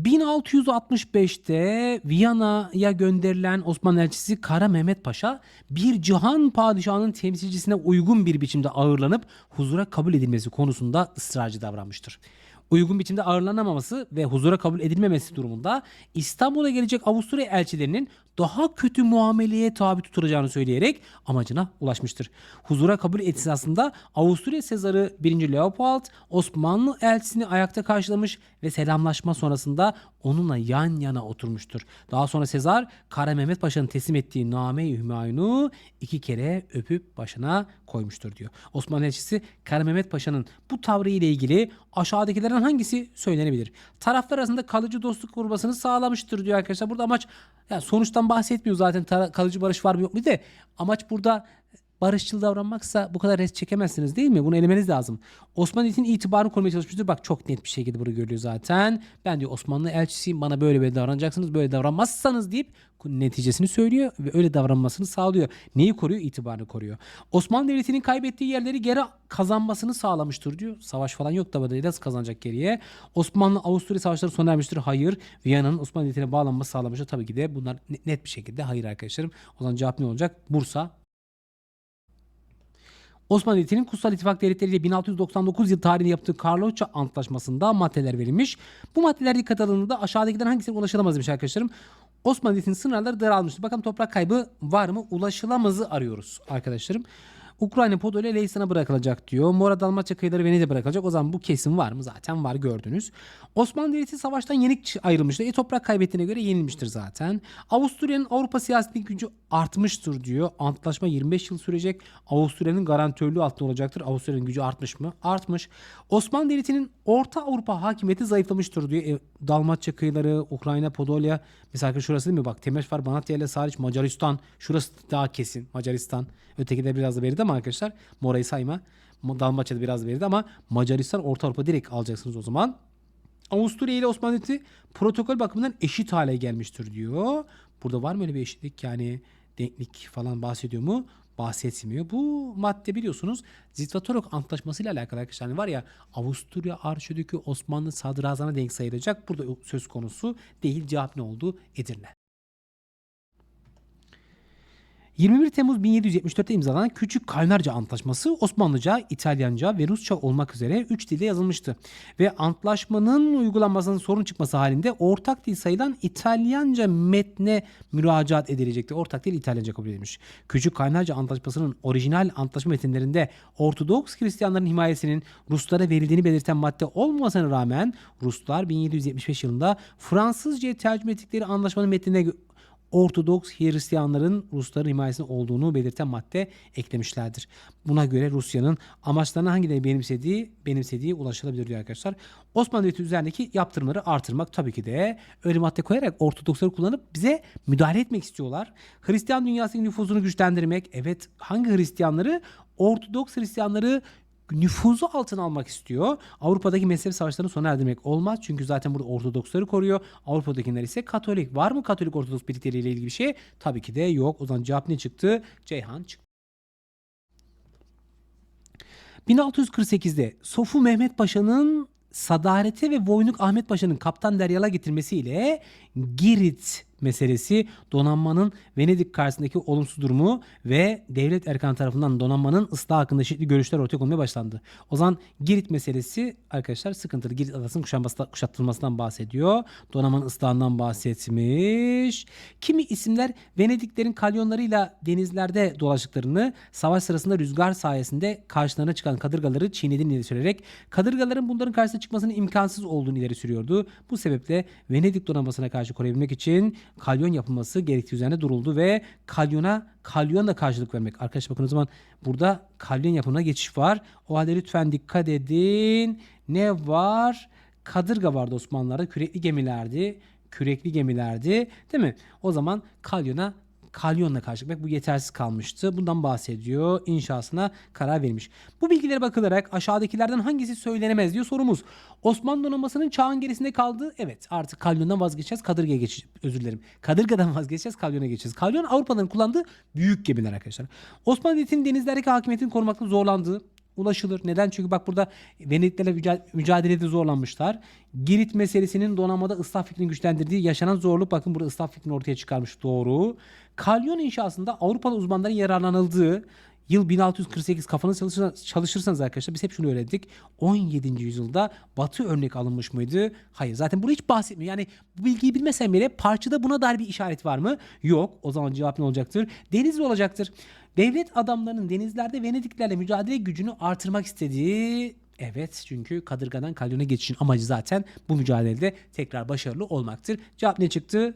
1665'te Viyana'ya gönderilen Osmanlı elçisi Kara Mehmet Paşa bir cihan padişahının temsilcisine uygun bir biçimde ağırlanıp huzura kabul edilmesi konusunda ısrarcı davranmıştır. Uygun biçimde ağırlanamaması ve huzura kabul edilmemesi durumunda İstanbul'a gelecek Avusturya elçilerinin daha kötü muameleye tabi tutulacağını söyleyerek amacına ulaşmıştır. Huzura kabul esnasında Avusturya Sezarı 1. Leopold Osmanlı elçisini ayakta karşılamış ve selamlaşma sonrasında onunla yan yana oturmuştur. Daha sonra Sezar Kara Mehmet Paşa'nın teslim ettiği Name-i Hümayun'u iki kere öpüp başına koymuştur diyor. Osmanlı elçisi Kara Mehmet Paşa'nın bu tavrı ile ilgili aşağıdakilerden hangisi söylenebilir? Taraflar arasında kalıcı dostluk kurmasını sağlamıştır diyor arkadaşlar. Burada amaç yani sonuçtan bahsetmiyor zaten kalıcı barış var mı yok mu de amaç burada barışçıl davranmaksa bu kadar res çekemezsiniz değil mi? Bunu elemeniz lazım. Osmanlı Devleti'nin itibarını korumaya çalışmıştır. Bak çok net bir şekilde burada görülüyor zaten. Ben diyor Osmanlı elçisiyim bana böyle böyle davranacaksınız. Böyle davranmazsanız deyip neticesini söylüyor ve öyle davranmasını sağlıyor. Neyi koruyor? İtibarını koruyor. Osmanlı Devleti'nin kaybettiği yerleri geri kazanmasını sağlamıştır diyor. Savaş falan yok da burada nasıl kazanacak geriye? Osmanlı Avusturya savaşları sona ermiştir. Hayır. Viyana'nın Osmanlı Devleti'ne bağlanması sağlamıştır. Tabii ki de bunlar ne- net bir şekilde hayır arkadaşlarım. O zaman cevap ne olacak? Bursa Osmanlı Devleti'nin Kutsal İttifak Devletleri ile 1699 yıl tarihinde yaptığı Karlofça Antlaşması'nda maddeler verilmiş. Bu maddeler dikkat alındığında aşağıdakilerden hangisine ulaşılamaz demiş arkadaşlarım. Osmanlı Devleti'nin sınırları daralmıştır. Bakalım toprak kaybı var mı? Ulaşılamazı arıyoruz arkadaşlarım. Ukrayna Podolya Leistan'a bırakılacak diyor. Mora Dalmaçya kıyıları Venedik'e bırakılacak. O zaman bu kesim var mı? Zaten var gördünüz. Osmanlı Devleti savaştan yenik ayrılmıştır. E toprak kaybettiğine göre yenilmiştir zaten. Avusturya'nın Avrupa siyasetindeki gücü artmıştır diyor. Antlaşma 25 yıl sürecek. Avusturya'nın garantörlüğü altında olacaktır. Avusturya'nın gücü artmış mı? Artmış. Osmanlı Devleti'nin Orta Avrupa hakimiyeti zayıflamıştır diyor. E, Dalmaçya kıyıları, Ukrayna, Podolya. Mesela şurası değil mi? Bak Temeş var, Banatya ile hariç Macaristan. Şurası daha kesin. Macaristan. Öteki de biraz da veridi ama arkadaşlar. Morayı sayma. Dalmaçya'da biraz veridi ama Macaristan, Orta Avrupa direkt alacaksınız o zaman. Avusturya ile Osmanlı Devleti protokol bakımından eşit hale gelmiştir diyor. Burada var mı öyle bir eşitlik yani denklik falan bahsediyor mu? Bahsetmiyor. Bu madde biliyorsunuz Zitvatorok Antlaşması ile alakalı arkadaşlar. Yani var ya Avusturya Arşidükü Osmanlı sadrazamına denk sayılacak. Burada söz konusu değil. Cevap ne oldu? Edirne. 21 Temmuz 1774'te imzalanan Küçük Kaynarca Antlaşması Osmanlıca, İtalyanca ve Rusça olmak üzere 3 dilde yazılmıştı. Ve antlaşmanın uygulanmasının sorun çıkması halinde ortak dil sayılan İtalyanca metne müracaat edilecekti. Ortak dil İtalyanca kabul edilmiş. Küçük Kaynarca Antlaşması'nın orijinal antlaşma metinlerinde Ortodoks Hristiyanların himayesinin Ruslara verildiğini belirten madde olmamasına rağmen Ruslar 1775 yılında Fransızca'ya tercüme ettikleri anlaşmanın metnine Ortodoks Hristiyanların Rusların himayesinde olduğunu belirten madde eklemişlerdir. Buna göre Rusya'nın amaçlarına hangileri benimsediği, benimsediği ulaşılabilir diyor arkadaşlar. Osmanlı Devleti üzerindeki yaptırımları artırmak tabii ki de öyle madde koyarak Ortodoksları kullanıp bize müdahale etmek istiyorlar. Hristiyan dünyasının nüfuzunu güçlendirmek. Evet hangi Hristiyanları? Ortodoks Hristiyanları nüfuzu altına almak istiyor. Avrupa'daki mezhep savaşlarını sona erdirmek olmaz. Çünkü zaten burada Ortodoksları koruyor. Avrupa'dakiler ise Katolik. Var mı Katolik Ortodoks birlikleriyle ilgili bir şey? Tabii ki de yok. O zaman cevap ne çıktı? Ceyhan çıktı. 1648'de Sofu Mehmet Paşa'nın Sadarete ve Voynuk Ahmet Paşa'nın Kaptan Deryal'a getirmesiyle Girit meselesi donanmanın Venedik karşısındaki olumsuz durumu ve devlet erkanı tarafından donanmanın ıslah hakkında çeşitli görüşler ortaya konmaya başlandı. O zaman Girit meselesi arkadaşlar sıkıntılı. Girit adasının kuşatılmasından bahsediyor. Donanmanın ıslahından bahsetmiş. Kimi isimler Venediklerin kalyonlarıyla denizlerde dolaştıklarını, savaş sırasında rüzgar sayesinde karşılarına çıkan kadırgaları çiğnediğini ileri sürerek kadırgaların bunların karşısına çıkmasının imkansız olduğunu ileri sürüyordu. Bu sebeple Venedik donanmasına karşı koruyabilmek için kalyon yapılması gerektiği üzerine duruldu ve kalyona kalyonla karşılık vermek. Arkadaşlar bakın o zaman burada kalyon yapımına geçiş var. O halde lütfen dikkat edin. Ne var? Kadırga vardı Osmanlılarda. Kürekli gemilerdi. Kürekli gemilerdi. Değil mi? O zaman kalyona kalyonla karşılık vermek bu yetersiz kalmıştı. Bundan bahsediyor. İnşasına karar verilmiş. Bu bilgilere bakılarak aşağıdakilerden hangisi söylenemez diyor sorumuz. Osmanlı donanmasının çağın gerisinde kaldı. Evet artık kalyondan vazgeçeceğiz. Kadırga'ya geçeceğiz. Özür dilerim. Kadırga'dan vazgeçeceğiz. Kalyona geçeceğiz. Kalyon Avrupa'nın kullandığı büyük gemiler arkadaşlar. Osmanlı Devleti'nin denizlerdeki hakimiyetini korumakta zorlandığı ulaşılır. Neden? Çünkü bak burada Venediklerle müca- mücadelede zorlanmışlar. Girit meselesinin donanmada ıslah fikrini güçlendirdiği yaşanan zorluk bakın burada ıslah fikrini ortaya çıkarmış. Doğru. Kalyon inşasında Avrupalı uzmanların yararlanıldığı Yıl 1648 kafanız çalışırsanız, çalışırsanız arkadaşlar biz hep şunu öğrendik. 17. yüzyılda Batı örnek alınmış mıydı? Hayır. Zaten burada hiç bahsetmiyor. Yani bu bilgiyi bilmesen bile parçada buna dair bir işaret var mı? Yok. O zaman cevap ne olacaktır? Denizli olacaktır. Devlet adamlarının denizlerde Venediklerle mücadele gücünü artırmak istediği Evet çünkü kadırgadan kalyona geçişin amacı zaten bu mücadelede tekrar başarılı olmaktır. Cevap ne çıktı?